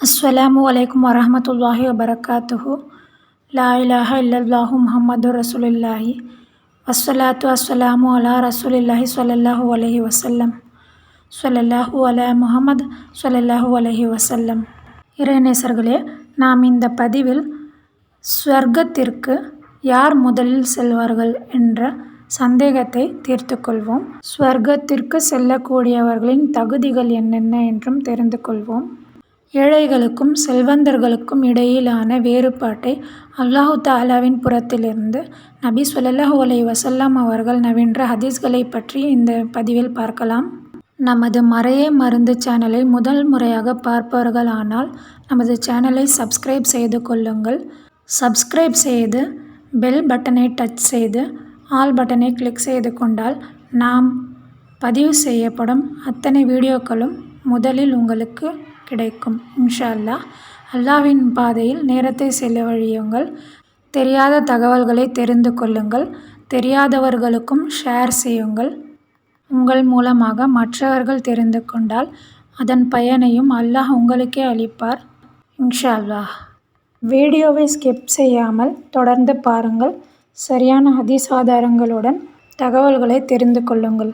அஸ்ஸலாமு அலைக்கும் வரமத்துல்லாஹி வபரகாத்துஹு லா இலாஹ இல்லல்லாஹு முஹம்மது ரசூலில்லாஹி வஸ்வலாத்து அஸ்வலாமு அலா ரசூலில்லாஹி சொல்லல்லாஹு அலஹி வசல்லம் சொல்லல்லாஹு அலா முஹம்மது சொல்லல்லாஹு அலஹி வசல்லம் இறைநேசர்களே நாம் இந்த பதிவில் ஸ்வர்க்கத்திற்கு யார் முதலில் செல்வார்கள்? என்ற சந்தேகத்தை தீர்த்து கொள்வோம் ஸ்வர்க்கத்திற்கு செல்லக்கூடியவர்களின் தகுதிகள் என்னென்ன என்றும் தெரிந்து கொள்வோம். ஏழைகளுக்கும் செல்வந்தர்களுக்கும் இடையிலான வேறுபாட்டை அல்லாஹு தாலாவின் புறத்திலிருந்து நபி ஸல்லல்லாஹு அலை வசல்லாம் அவர்கள் நவீன்ற ஹதீஸ்களை பற்றி இந்த பதிவில் பார்க்கலாம். நமது மறையே மருந்து சேனலை முதல் முறையாக பார்ப்பவர்களானால் நமது சேனலை சப்ஸ்கிரைப் செய்து கொள்ளுங்கள். சப்ஸ்கிரைப் செய்து பெல் பட்டனை டச் செய்து ஆல் பட்டனை கிளிக் செய்து கொண்டால் நாம் பதிவு செய்யப்படும் அத்தனை வீடியோக்களும் முதலில் உங்களுக்கு கிடைக்கும். இன்ஷா அல்லாஹ் அல்லாஹ்வின் பாதையில் நேரத்தை செலவழியுங்கள். தெரியாத தகவல்களை தெரிந்து கொள்ளுங்கள். தெரியாதவர்களுக்கும் ஷேர் செய்யுங்கள். உங்கள் மூலமாக மற்றவர்கள் தெரிந்து கொண்டால் அதன் பயனையும் அல்லாஹ் உங்களுக்கே அளிப்பார். இன்ஷா அல்லாஹ் வீடியோவை ஸ்கிப் செய்யாமல் தொடர்ந்து பாருங்கள். சரியான ஹதீஸ் ஆதாரங்களுடன் தகவல்களை தெரிந்து கொள்ளுங்கள்.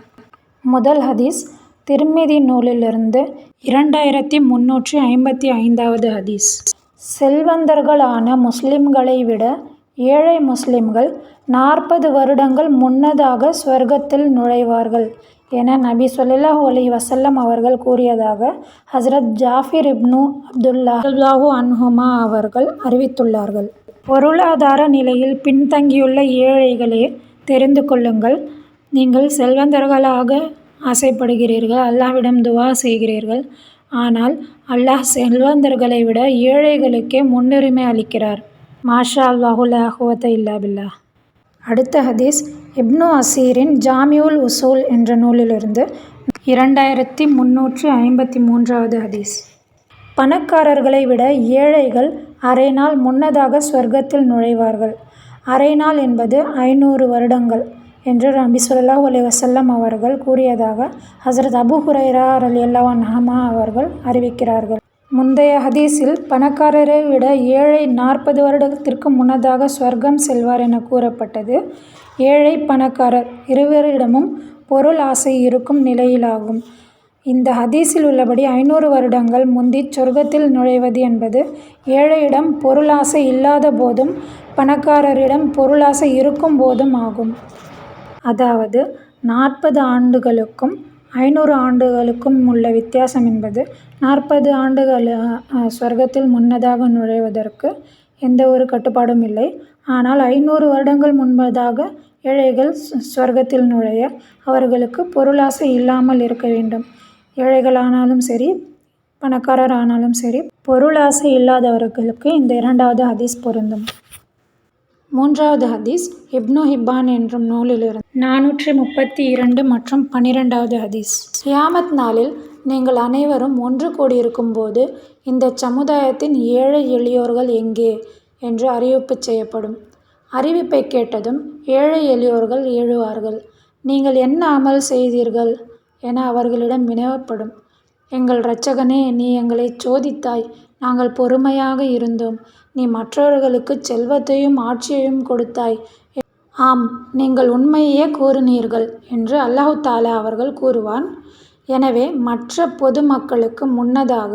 முதல் ஹதீஸ் திருமிதி நூலிலிருந்து இரண்டாயிரத்தி முன்னூற்றி ஐம்பத்தி ஐந்தாவது ஹதீஸ். செல்வந்தர்களான முஸ்லிம்களை விட ஏழை முஸ்லிம்கள் நாற்பது வருடங்கள் முன்னதாக ஸ்வர்க்கத்தில் நுழைவார்கள் என நபி சொல்லாஹு அலி வசல்லம் அவர்கள் கூறியதாக ஹஸ்ரத் ஜாஃபிர் இப்னு அப்துல்லா அல்லாஹு அன்ஹுமா அவர்கள் அறிவித்துள்ளார்கள். பொருளாதார நிலையில் பின்தங்கியுள்ள ஏழைகளே தெரிந்து கொள்ளுங்கள். நீங்கள் செல்வந்தர்களாக ஆசைப்படுகிறீர்கள் அல்லாஹ்விடம் துவா செய்கிறீர்கள். ஆனால் அல்லாஹ் செல்வந்தர்களை விட ஏழைகளுக்கே முன்னுரிமை அளிக்கிறார். மாஷா அல்லாஹுல் லா குவத்த இல்லா பில்லா அடுத்த ஹதீஸ் இப்னு அசீரின் ஜாமியுல் உசூல் என்ற நூலிலிருந்து இரண்டாயிரத்தி முன்னூற்றி ஐம்பத்தி மூன்றாவது ஹதீஸ். பணக்காரர்களை விட ஏழைகள் அரை நாள் முன்னதாக சுவர்க்கத்தில் நுழைவார்கள். அரை நாள் என்பது ஐநூறு வருடங்கள் என்று நபி ஸல்லல்லாஹு அலைஹி வசல்லம் அவர்கள் கூறியதாக ஹசரத் அபு ஹுரைரா ரலியல்லாஹு அன்ஹுமா அவர்கள் அறிவிக்கிறார்கள். முந்தைய ஹதீஸில் பணக்காரரை விட ஏழை நாற்பது வருடத்திற்கு முன்னதாக ஸ்வர்க்கம் செல்வார் என கூறப்பட்டது. ஏழை பணக்காரர் இருவரிடமும் பொருள் ஆசை இருக்கும் நிலையிலாகும். இந்த ஹதீஸில் உள்ளபடி ஐநூறு வருடங்கள் முந்தி சொர்க்கத்தில் நுழைவது என்பது ஏழையிடம் பொருளாசை இல்லாத போதும் பணக்காரரிடம் பொருளாசை இருக்கும் போதும் ஆகும். அதாவது நாற்பது ஆண்டுகளுக்கும் ஐநூறு ஆண்டுகளுக்கும் உள்ள வித்தியாசம் என்பது நாற்பது ஆண்டுகள் சொர்க்கத்தில் முன்னதாக நுழைவதற்கு எந்த ஒரு கட்டுப்பாடும் இல்லை. ஆனால் ஐநூறு வருடங்கள் முன்பதாக ஏழைகள் சொர்க்கத்தில் நுழைய அவர்களுக்கு பொருளாசை இல்லாமல் இருக்க வேண்டும். ஏழைகளானாலும் சரி பணக்காரர் ஆனாலும் சரி பொருளாசை இல்லாதவர்களுக்கு இந்த இரண்டாவது ஹதீஸ் பொருந்தும். மூன்றாவது ஹதீஸ் இப்னு ஹிப்பான் என்றும் நூலிலிருந்து. நானூற்றி முப்பத்தி இரண்டு மற்றும் பன்னிரெண்டாவது ஹதீஸ். கியாமத் நாளில் நீங்கள் அனைவரும் ஒன்று கூடியிருக்கும் போது இந்த சமுதாயத்தின் ஏழை எளியோர்கள் எங்கே? என்று அறிவிப்பு செய்யப்படும். அறிவிப்பை கேட்டதும் ஏழை எளியோர்கள் எழுவார்கள். நீங்கள் என்ன அமல் செய்தீர்கள்? என அவர்களிடம் வினவப்படும். எங்கள் இரட்சகனே நீ எங்களை சோதித்தாய். நாங்கள் பொறுமையாக இருந்தோம். நீ மற்றவர்களுக்கு செல்வத்தையும் ஆட்சியையும் கொடுத்தாய். ஆம் நீங்கள் உண்மையே கூறினீர்கள் என்று அல்லாஹு தாலா அவர்கள் கூறுவான். எனவே மற்ற பொதுமக்களுக்கு முன்னதாக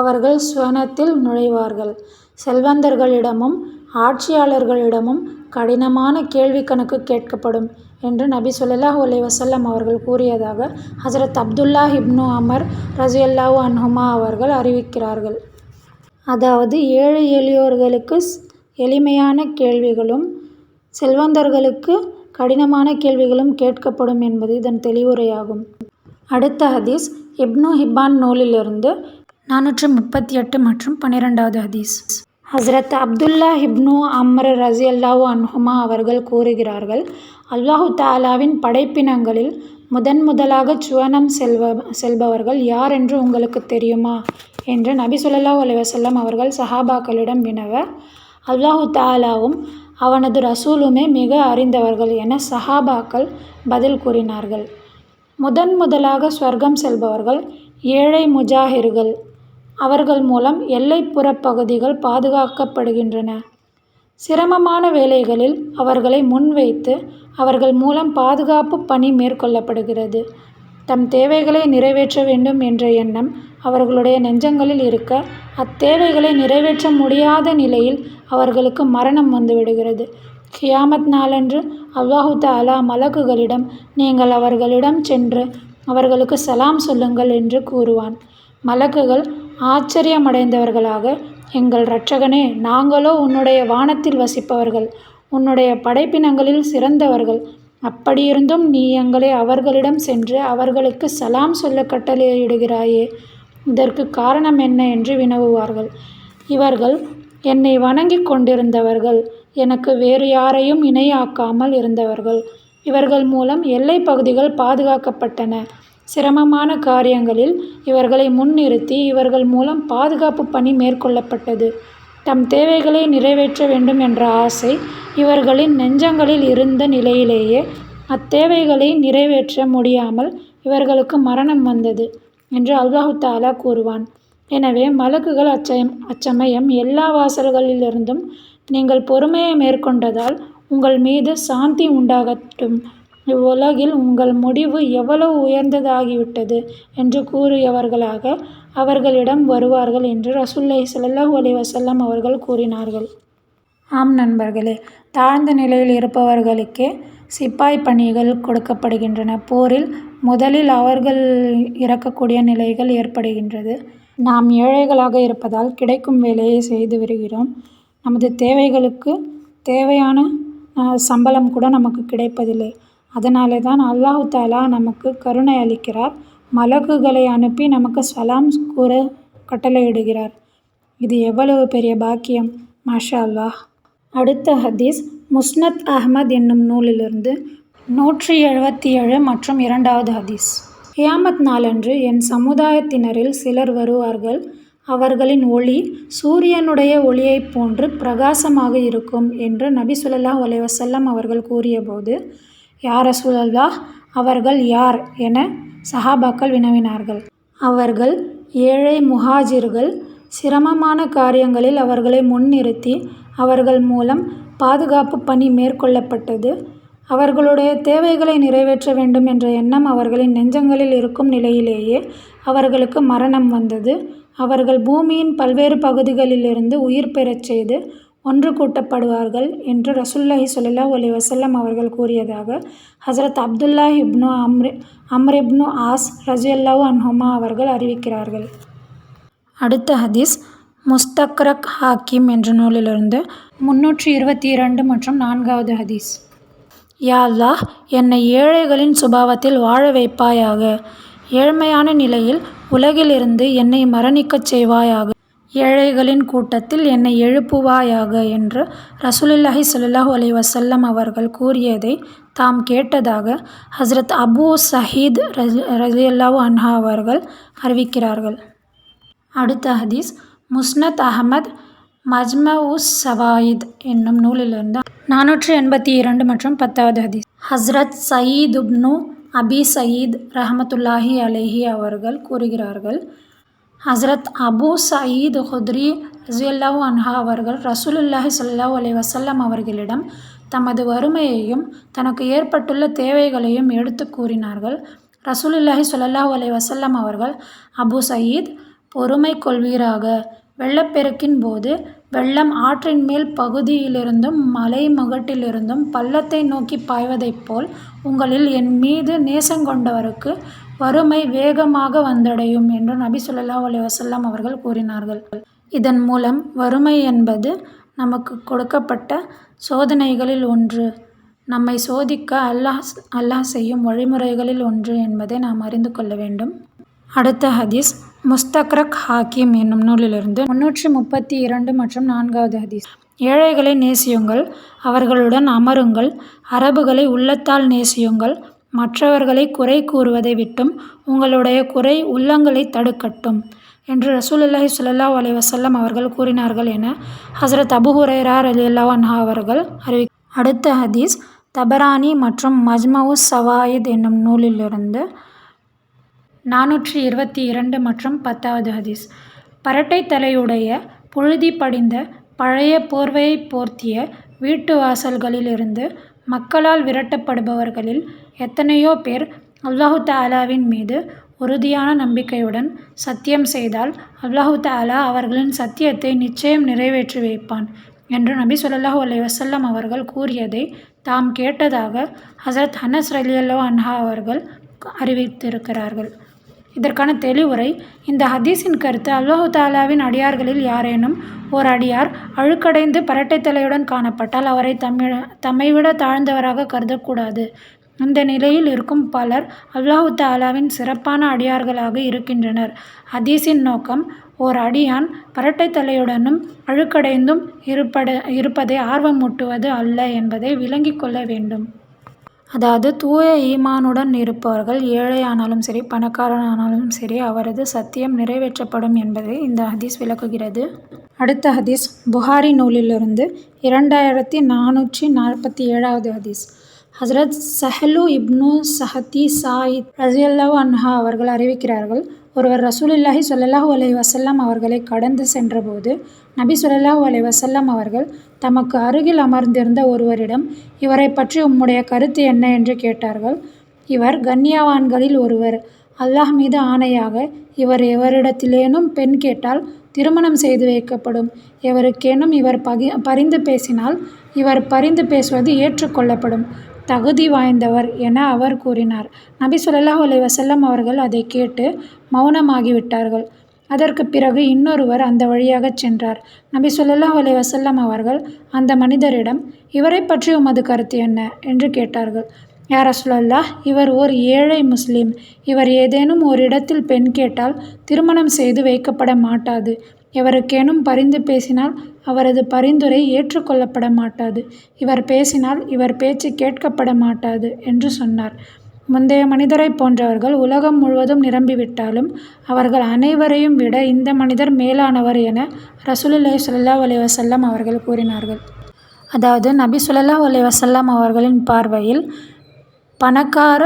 அவர்கள் சுவனத்தில் நுழைவார்கள். செல்வந்தர்களிடமும் ஆட்சியாளர்களிடமும் கடினமான கேள்வி கணக்கு கேட்கப்படும் என்று நபி சொல்லாஹ் அலி வசல்லம் அவர்கள் கூறியதாக ஹசரத் அப்துல்லா இப்னு அமர் ரஸியல்லாஹு அன்ஹுமா அவர்கள் அறிவிக்கிறார்கள். அதாவது ஏழை எளியோர்களுக்கு எளிமையான கேள்விகளும் செல்வந்தர்களுக்கு கடினமான கேள்விகளும் கேட்கப்படும் என்பது இதன் தெளிவுரையாகும். அடுத்த ஹதீஸ் இப்னு ஹிப்பான் நூலிலிருந்து நானூற்றி முப்பத்தி எட்டு மற்றும் பன்னிரெண்டாவது ஹதீஸ். ஹஸ்ரத் அப்துல்லா ஹிப்னு அம்ர் ரஸியல்லாஹு அன்ஹுமா அவர்கள் கூறுகிறார்கள் அல்லாஹு தாலாவின் படைப்பினங்களில் முதன் முதலாக சுவனம் செல்வ செல்பவர்கள் யார் என்று உங்களுக்கு தெரியுமா? என்று நபி ஸல்லல்லாஹு அலைஹி அவர்கள் சஹாபாக்களிடம் வினவ அல்லாஹு தாலாவும் அவனது ரசூலுமே மிக அறிந்தவர்கள் என சஹாபாக்கள் பதில் கூறினார்கள். முதன் முதலாக ஸ்வர்க்கம் செல்பவர்கள் ஏழை முஜாஹிர்கள் அவர்கள் மூலம் எல்லைப்புறப் பகுதிகள் பாதுகாக்கப்படுகின்றன. சிரமமான வேளைகளில் அவர்களை முன்வைத்து அவர்கள் மூலம் பாதுகாப்பு பணி மேற்கொள்ளப்படுகிறது. தம் தேவைகளை நிறைவேற்ற வேண்டும் என்ற எண்ணம் அவர்களுடைய நெஞ்சங்களில் இருக்க அத்தேவைகளை நிறைவேற்ற முடியாத நிலையில் அவர்களுக்கு மரணம் வந்துவிடுகிறது. கியாமத் நாளன்று அல்லாஹு அலா மலக்குகளிடம் நீங்கள் அவர்களிடம் சென்று அவர்களுக்கு சலாம் சொல்லுங்கள் என்று கூறுவான். மலக்குகள் ஆச்சரியமடைந்தவர்களாக எங்கள் இரட்சகனே நாங்களோ உன்னுடைய வானத்தில் வசிப்பவர்கள் உன்னுடைய படைப்பினங்களில் சிறந்தவர்கள். அப்படியிருந்தும் நீ எங்களை அவர்களிடம் சென்று அவர்களுக்கு சலாம் சொல்ல கட்டளையிடுகிறாயே. இதற்கு காரணம் என்ன? என்று வினவுவார்கள். இவர்கள் என்னை வணங்கிக் கொண்டிருந்தவர்கள் எனக்கு வேறு யாரையும் இணையாக்காமல் இருந்தவர்கள். இவர்கள் மூலம் எல்லைப் பகுதிகள் பாதுகாக்கப்பட்டன. சிரமமான காரியங்களில் இவர்களை முன்னிறுத்தி இவர்கள் மூலம் பாதுகாப்பு பணி மேற்கொள்ளப்பட்டது. தம் தேவைகளை நிறைவேற்ற வேண்டும் என்ற ஆசை இவர்களின் நெஞ்சங்களில் இருந்த நிலையிலேயே அத்தேவைகளை நிறைவேற்ற முடியாமல் இவர்களுக்கு மரணம் வந்தது என்று அல்லாஹு தஆலா கூறுவான். எனவே மலக்குகள் அச்சயம் அச்சமயம் எல்லா வாசல்களிலிருந்தும் நீங்கள் பொறுமையை மேற்கொண்டதால் உங்கள் மீது சாந்தி உண்டாகட்டும். இவ்வுலகில் உங்கள் முடிவு எவ்வளவு உயர்ந்ததாகிவிட்டது? என்று கூறியவர்களாக அவர்களிடம் வருவார்கள் என்று ரசூலுல்லாஹி ஸல்லல்லாஹு அலைஹி வஸல்லம் அவர்கள் கூறினார்கள். ஆம் நண்பர்களே தாழ்ந்த நிலையில் இருப்பவர்களுக்கே சிப்பாய் பணிகள் கொடுக்கப்படுகின்றன. போரில் முதலில் அவர்கள் இறக்கக்கூடிய நிலைகள் ஏற்படுகின்றது. நாம் ஏழைகளாக இருப்பதால் கிடைக்கும் வேலையை செய்து வருகிறோம். நமது தேவைகளுக்கு தேவையான சம்பளம் கூட நமக்கு கிடைப்பதில்லை. அதனாலே தான் அல்லாஹு தாலா நமக்கு கருணை அளிக்கிறார். மலக்குகளை அனுப்பி நமக்கு சலாம் கூற கட்டளையிடுகிறார். இது எவ்வளவு பெரிய பாக்கியம்? மாஷா அல்லாஹ் அடுத்த ஹதீஸ் முஸ்னத் அஹ்மத் என்னும் நூலிலிருந்து நூற்றி எழுபத்தி ஏழு மற்றும் இரண்டாவது ஹதீஸ். ஹியாமத் நாளன்று என் சமுதாயத்தினரில் சிலர் வருவார்கள். அவர்களின் ஒளி சூரியனுடைய ஒளியைப் போன்று பிரகாசமாக இருக்கும் என்று நபி சுல்லா அலைஹி அவர்கள் கூறியபோது யார் ரசூலல்லாஹ்? அவர்கள் யார் என சஹாபாக்கள் வினவினார்கள். அவர்கள் ஏழை முஹாஜிர்கள் சிரமமான காரியங்களில் அவர்களை முன்னிறுத்தி அவர்கள் மூலம் பாதுகாப்பு பணி மேற்கொள்ளப்பட்டது. அவர்களுடைய தேவைகளை நிறைவேற்ற வேண்டும் என்ற எண்ணம் அவர்களின் நெஞ்சங்களில் இருக்கும் நிலையிலேயே அவர்களுக்கு மரணம் வந்தது. அவர்கள் பூமியின் பல்வேறு பகுதிகளிலிருந்து உயிர் பெறச் செய்து ஒன்று கூட்டப்படுவார்கள் என்று ரசுல்லாஹி ஸல்லல்லாஹு ஒலி வசல்லம் அவர்கள் கூறியதாக ஹசரத் அப்துல்லா இப்னு அம்ரி அம்ர் இப்னு ஆஸ் ரலியல்லாஹு அன்ஹுமா அவர்கள் அறிவிக்கிறார்கள். அடுத்த ஹதீஸ் முஸ்தக்ரக் ஹாக்கிம் என்ற நூலிலிருந்து முன்னூற்றி இருபத்தி இரண்டு மற்றும் நான்காவது ஹதீஸ். யா அல்லாஹ் என்னை ஏழைகளின் சுபாவத்தில் வாழ வைப்பாயாக. ஏழ்மையான நிலையில் உலகிலிருந்து என்னை மரணிக்கச் செய்வாயாக. ஏழைகளின் கூட்டத்தில் என்னை எழுப்புவாயாக என்று ரசூலுல்லாஹி ஸல்லல்லாஹு அலி வசல்லம் அவர்கள் கூறியதை தாம் கேட்டதாக ஹஸ்ரத் அபு சஹீத் ரலியல்லாஹு அன்ஹா அவர்கள் அறிவிக்கிறார்கள். அடுத்த ஹதீஸ் முஸ்னத் அஹமத் மஜ்ம உஸ் சவாயித் என்னும் நூலிலிருந்து நானூற்றி எண்பத்தி இரண்டு மற்றும் பத்தாவது ஹதீஸ். ஹஸ்ரத் சயீத் உப்னு அபி சயீத் ரஹமத்துல்லாஹி அலைஹி அவர்கள் கூறுகிறார்கள் ஹஸ்ரத் அபு சயீத் ஹுத்ரி ரஸியல்லாஹு அன்ஹா அவர்கள் ரசூலுல்லாஹி ஸல்லல்லாஹு அலி வசல்லம் அவர்களிடம் தமது வறுமையையும் தனக்கு ஏற்பட்டுள்ள தேவைகளையும் எடுத்து கூறினார்கள். ரசூலுல்லாஹி ஸல்லல்லாஹு அலி வசல்லம் அவர்கள் அபு சயீத் பொறுமை கொள்வீராக. வெள்ளப்பெருக்கின் போது வெள்ளம் ஆற்றின் மேல் பகுதியிலிருந்தும் மலை முகட்டிலிருந்தும் பள்ளத்தை நோக்கி பாய்வதைப் போல் உங்களில் என் மீது நேசங்கொண்டவருக்கு வறுமை வேகமாக வந்தடையும் என்று நபி சொல்லா அலி வசல்லாம் அவர்கள் கூறினார்கள். இதன் மூலம் வறுமை என்பது நமக்கு கொடுக்கப்பட்ட சோதனைகளில் ஒன்று. நம்மை சோதிக்க அல்லாஹ் அல்லாஹ் செய்யும் வழிமுறைகளில் ஒன்று என்பதை நாம் அறிந்து கொள்ள வேண்டும். அடுத்த ஹதீஸ் முஸ்தக்ரக் ஹாக்கிம் என்னும் நூலிலிருந்து முன்னூற்றி முப்பத்தி இரண்டு மற்றும் நான்காவது ஹதீஸ். ஏழைகளை நேசியுங்கள் அவர்களுடன் அமருங்கள் அரபுகளை உள்ளத்தால் நேசியுங்கள் மற்றவர்களை குறை கூறுவதை விட்டும் உங்களுடைய குறை உள்ளங்களை தடுக்கட்டும் என்று ரசூலுல்லாஹி சுல்லா அலி வசல்லம் அவர்கள் கூறினார்கள் என ஹசரத் அபு ஹுரைரா ரலியல்லாஹு அன்ஹு அவர்கள் அறிவி அடுத்த ஹதீஸ் தபரானி மற்றும் மஜ்மவுஸ் சவாயித் என்னும் நூலிலிருந்து நானூற்றி இருபத்தி இரண்டு மற்றும் பத்தாவது ஹதீஸ். பரட்டை தலையுடைய புழுதி படிந்த பழைய போர்வையைப் போர்த்திய வீட்டு வாசல்களிலிருந்து மக்களால் விரட்டப்படுபவர்களில் எத்தனையோ பேர் அல்லாஹு தாலாவின் மீது உறுதியான நம்பிக்கையுடன் சத்தியம் செய்தால் அல்லாஹு தாலா அவர்களின் சத்தியத்தை நிச்சயம் நிறைவேற்றி வைப்பான் என்று நபி ஸல்லல்லாஹு அலி வசல்லம் அவர்கள் கூறியதை தாம் கேட்டதாக ஹசரத் ஹனஸ் ரலியல்லோ அன்ஹா அவர்கள் அறிவித்திருக்கிறார்கள். இதற்கான தெளிவுரை இந்த ஹதீஸின் கருத்து அல்லாஹு தாலாவின் அடியார்களில் யாரேனும் ஓர் அடியார் அழுக்கடைந்து பரட்டை தலையுடன் காணப்பட்டால் அவரை தம்மிட தம்மைவிட தாழ்ந்தவராக கருதக்கூடாது. இந்த நிலையில் இருக்கும் பலர் அல்லாஹு தாலாவின் சிறப்பான அடியார்களாக இருக்கின்றனர். ஹதீஸின் நோக்கம் ஓர் அடியான் பரட்டை தலையுடனும் அழுக்கடைந்தும் இருப்பதை ஆர்வமூட்டுவது அல்ல என்பதை விளங்கிக் கொள்ள வேண்டும். அதாவது தூய ஈமானுடன் இருப்பவர்கள் ஏழையானாலும் சரி பணக்காரனானாலும் சரி அவரது சத்தியம் நிறைவேற்றப்படும் என்பதை இந்த ஹதீஸ் விளக்குகிறது. அடுத்த ஹதீஸ் புகாரி நூலிலிருந்து இரண்டாயிரத்தி நானூற்றி நாற்பத்தி ஏழாவது ஹதீஸ் ஹஸ்ரத் சஹலு இப்னு சஹதி சாயித் ரலியல்லாஹு அன்ஹா அவர்கள் அறிவிக்கிறார்கள் ஒருவர் ரசூலில்லாஹி ஸல்லல்லாஹு அலைஹி வசல்லாம் அவர்களை கடந்து சென்றபோது நபி ஸல்லல்லாஹு அலைஹி வசல்லம் அவர்கள் தமக்கு அருகில் அமர்ந்திருந்த ஒருவரிடம் இவரை பற்றி உம்முடைய கருத்து என்ன என்று கேட்டார்கள். இவர் கண்ணியவான்களில் ஒருவர். அல்லாஹ் மீது ஆணையாக இவர் எவரிடத்திலேனும் பெண் கேட்டால் திருமணம் செய்து வைக்கப்படும். எவருக்கேனும் இவர் பகி பரிந்து பேசினால் இவர் பரிந்து பேசுவது ஏற்றுக்கொள்ளப்படும் தகுதி வாய்ந்தவர் என அவர் கூறினார். நபி ஸல்லல்லாஹு அலைஹி வசல்லம் அவர்கள் அதைக் கேட்டு மௌனமாகிவிட்டார்கள் அதற்குப் பிறகு இன்னொருவர் அந்த வழியாகச் சென்றார். நபி ஸல்லல்லாஹு அலி வசல்லம் அவர்கள் அந்த மனிதரிடம் இவரை பற்றி உமது கருத்து என்ன? என்று கேட்டார்கள். யா சொல்லல்லா இவர் ஓர் ஏழை முஸ்லிம். இவர் ஏதேனும் ஒரு இடத்தில் பெண் கேட்டால் திருமணம் செய்து வைக்கப்பட மாட்டாது. எவருக்கேனும் பரிந்து பேசினால் அவரது பரிந்துரை ஏற்றுக்கொள்ளப்பட மாட்டாது. இவர் பேசினால் இவர் பேச்சு கேட்கப்பட மாட்டாது என்று சொன்னார். முந்தைய மனிதரைப் போன்றவர்கள் உலகம் முழுவதும் நிரம்பிவிட்டாலும் அவர்கள் அனைவரையும் விட இந்த மனிதர் மேலானவர் என ரசூலுல்லாஹி ஸல்லல்லாஹு அலைஹி வஸல்லம் அவர்கள் கூறினார்கள். அதாவது நபி ஸல்லல்லாஹு அலைஹி வஸல்லம் அவர்களின் பார்வையில் பணக்கார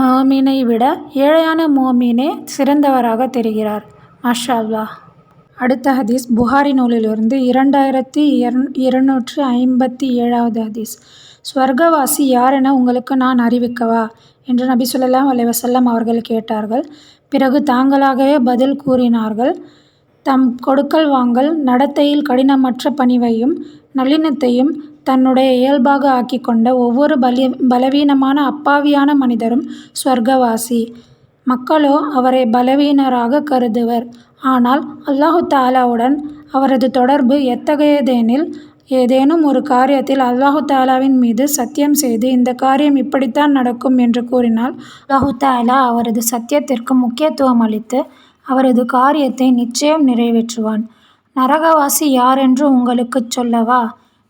மோமீனை விட ஏழையான மோமீனே சிறந்தவராக தெரிகிறார். மாஷா அல்லாஹ். அடுத்த ஹதீஸ் புகாரி நூலிலிருந்து இரண்டாயிரத்தி இருநூற்று ஐம்பத்தி ஏழாவது ஹதீஸ் சுவர்க்கவாசி யாரென உங்களுக்கு நான் அறிவிக்கவா? என்று நபி சொல்லலாம் அலைவசல்லம் அவர்கள் கேட்டார்கள். பிறகு தாங்களாகவே பதில் கூறினார்கள் தம் கொடுக்கல் வாங்கல் நடத்தையில் கடினமற்ற பணிவையும் நளினத்தையும் தன்னுடைய இயல்பாக ஆக்கி கொண்ட ஒவ்வொரு பலவீனமான அப்பாவியான மனிதரும் சுவர்க்கவாசி. மக்களோ அவரை பலவீனராக கருதுவர். ஆனால் அல்லாஹு தாலாவுடன் அவரது தொடர்பு எத்தகையதெனில் ஏதேனும் ஒரு காரியத்தில் அல்லாஹு தாலாவின் மீது சத்தியம் செய்து இந்த காரியம் இப்படித்தான் நடக்கும் என்று கூறினால் அல்லாஹு தாலா அவரது சத்தியத்திற்கு முக்கியத்துவம் அளித்து அவரது காரியத்தை நிச்சயம் நிறைவேற்றுவான். நரகவாசி யாரென்று உங்களுக்குச் சொல்லவா?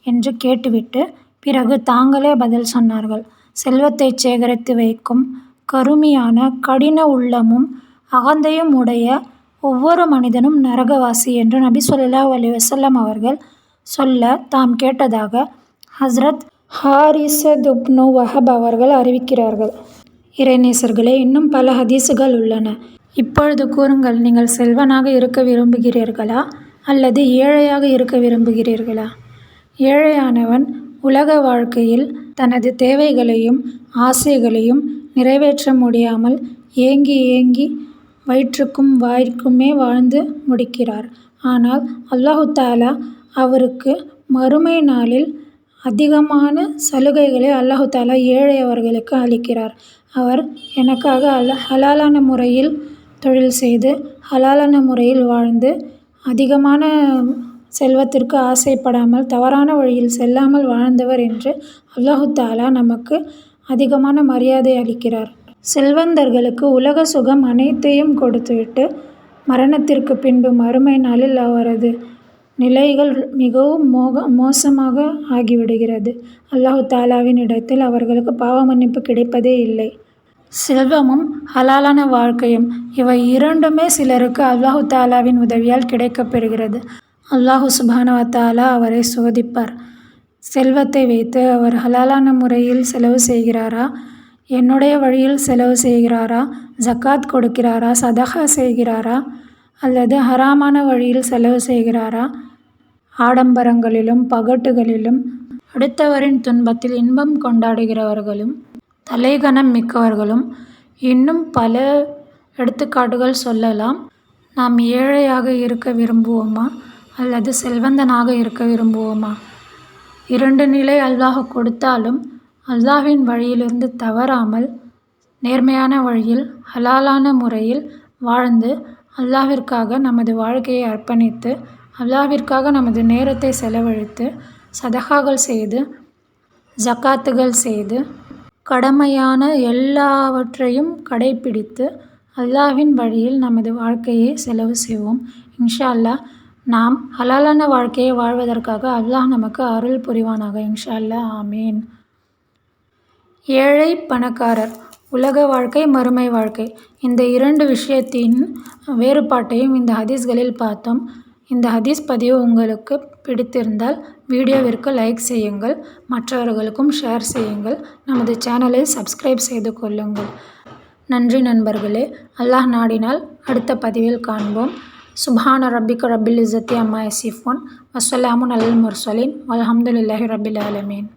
என்று கேட்டுவிட்டு பிறகு தாங்களே பதில் சொன்னார்கள் செல்வத்தைச் சேகரித்து வைக்கும் கருமையான கடின உள்ளமும் அகந்தையும் உடைய ஒவ்வொரு மனிதனும் நரகவாசி என்று நபி சொல்லா அலி வசல்லம் அவர்கள் சொல்ல தாம் கேட்டதாக ஹஸ்ரத் ஹாரிசதுப்னு வஹப் அவர்கள் அறிவிக்கிறார்கள். இறைநேசர்களே இன்னும் பல ஹதீசுகள் உள்ளன. இப்பொழுது கூறுங்கள் நீங்கள் செல்வனாக இருக்க விரும்புகிறீர்களா? அல்லது ஏழையாக இருக்க விரும்புகிறீர்களா? ஏழையானவன் உலக வாழ்க்கையில் தனது தேவைகளையும் ஆசைகளையும் நிறைவேற்ற முடியாமல் ஏங்கி ஏங்கி வயிற்றுக்கும் வாய்க்குமே வாழ்ந்து முடிக்கிறார். ஆனால் அல்லாஹு தாலா அவருக்கு மறுமை நாளில் அதிகமான சலுகைகளை அல்லாஹு தாலா ஏழையவர்களுக்கு அளிக்கிறார். அவர் எனக்காக ஹலாலான முறையில் தொழில் செய்து ஹலாலான முறையில் வாழ்ந்து அதிகமான செல்வத்திற்கு ஆசைப்படாமல் தவறான வழியில் செல்லாமல் வாழ்ந்தவர் என்று அல்லாஹு தாலா நமக்கு அதிகமான மரியாதை அளிக்கிறார். செல்வந்தர்களுக்கு உலக சுகம் அனைத்தையும் கொடுத்துவிட்டு மரணத்திற்கு பின்பு மறுமை நாளில் அவரது நிலைகள் மிகவும் மோசமாக ஆகிவிடுகிறது. அல்லாஹு தாலாவின் இடத்தில் அவர்களுக்கு பாவ மன்னிப்பு கிடைப்பதே இல்லை. செல்வமும் ஹலாலான வாழ்க்கையும் இவை இரண்டுமே சிலருக்கு அல்லாஹு தாலாவின் உதவியால் கிடைக்கப்பெறுகிறது அல்லாஹு அல்லாஹ் தாலா அவரை சோதிப்பார். செல்வத்தை வைத்து அவர் ஹலாலான முறையில் செலவு செய்கிறாரா என்னுடைய வழியில் செலவு செய்கிறாரா ஜக்காத் கொடுக்கிறாரா சதகா செய்கிறாரா அல்லது ஹராமான வழியில் செலவு செய்கிறாரா ஆடம்பரங்களிலும் பகட்டுகளிலும் அடுத்தவரின் துன்பத்தில் இன்பம் கொண்டாடுகிறவர்களும் தலைகனம் மிக்கவர்களும் இன்னும் பல எடுத்துக்காட்டுகள் சொல்லலாம். நாம் ஏழையாக இருக்க விரும்புவோமா? அல்லது செல்வந்தனாக இருக்க விரும்புவோமா? இரண்டு நிலை அல்லாஹ் கொடுத்தாலும் அல்லாஹின் வழியிலிருந்து தவறாமல் நேர்மையான வழியில் ஹலாலான முறையில் வாழ்ந்து அல்லாவிற்காக நமது வாழ்க்கையை அர்ப்பணித்து அல்லாவிற்காக நமது நேரத்தை செலவழித்து சதகாகள் செய்து ஜக்காத்துகள் செய்து கடமையான எல்லாவற்றையும் கடைப்பிடித்து அல்லாவின் வழியில் நமது வாழ்க்கையை செலவு செய்வோம். இன்ஷா அல்லாஹ் நாம் ஹலாலான வாழ்க்கையை வாழ்வதற்காக அல்லாஹ் நமக்கு அருள் புரிவானாக. இன்ஷா அல்லாஹ் ஆமீன். ஏழை பணக்காரர் உலக வாழ்க்கை மறுமை வாழ்க்கை. இந்த இரண்டு விஷயத்தின் வேறுபாட்டையும் இந்த ஹதீஸ்களில் பார்த்தோம். இந்த ஹதீஸ் பதிவு உங்களுக்கு பிடித்திருந்தால் வீடியோவிற்கு லைக் செய்யுங்கள் மற்றவர்களுக்கும் ஷேர் செய்யுங்கள் நமது சேனலை சப்ஸ்கிரைப் செய்து கொள்ளுங்கள். நன்றி நண்பர்களே அல்லாஹ் நாடினால் அடுத்த பதிவில் காண்போம். சுபான ரப்பிக்க ரபில் இசத்தி அம்மா எசிஃபோன் வஸ்ஸலாமுன் அல் முர்சலின் அலமதுல்லாஹி ரபில் ஆலமீன்.